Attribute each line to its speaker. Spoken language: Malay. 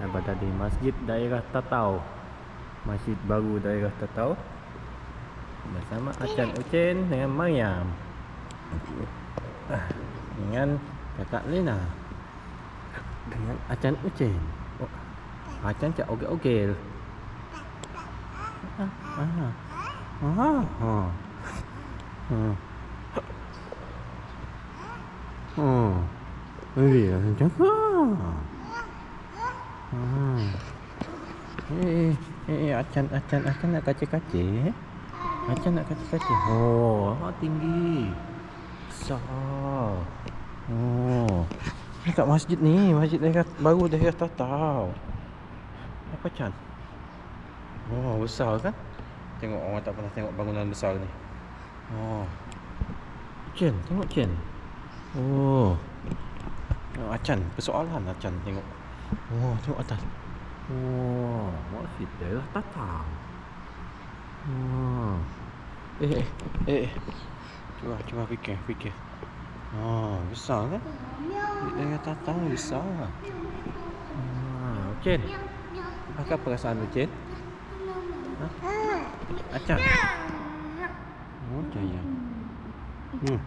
Speaker 1: Yang berada di Masjid Daerah Tatau. Masjid baru Daerah Tatau. Bersama Acan Ucin dengan Mariam. Ah, Dengan kakak Lena. Dengan Acan Ucin. Oh, Acan cak ogel-ogel. Ah, ah. Ah, ah. Hmm. Hmm. Ini macam Hmm. Eh, eh, eh, acan, acan, acan nak kacik-kacik. Acan nak kacik-kacik. Oh, ah, tinggi. Besar. Oh. Ni kat masjid ni, masjid daerah baru daerah Tatau. Apa Chan? Oh, besar kan? Tengok orang tak pernah tengok bangunan besar ni. Oh. Chen, tengok Chen. Acan, persoalan Acan tengok. Oh, tengok atas. Oh, masjid daerah Tatau. Oh. Eh, eh, eh. eh. Cuba, cuba fikir, fikir. Oh, besar kan? Masjid daerah Tatau ni besar. Ah, Chen. Apa perasaan Chen? Ha? Acan. Oh, jaya. Hmm.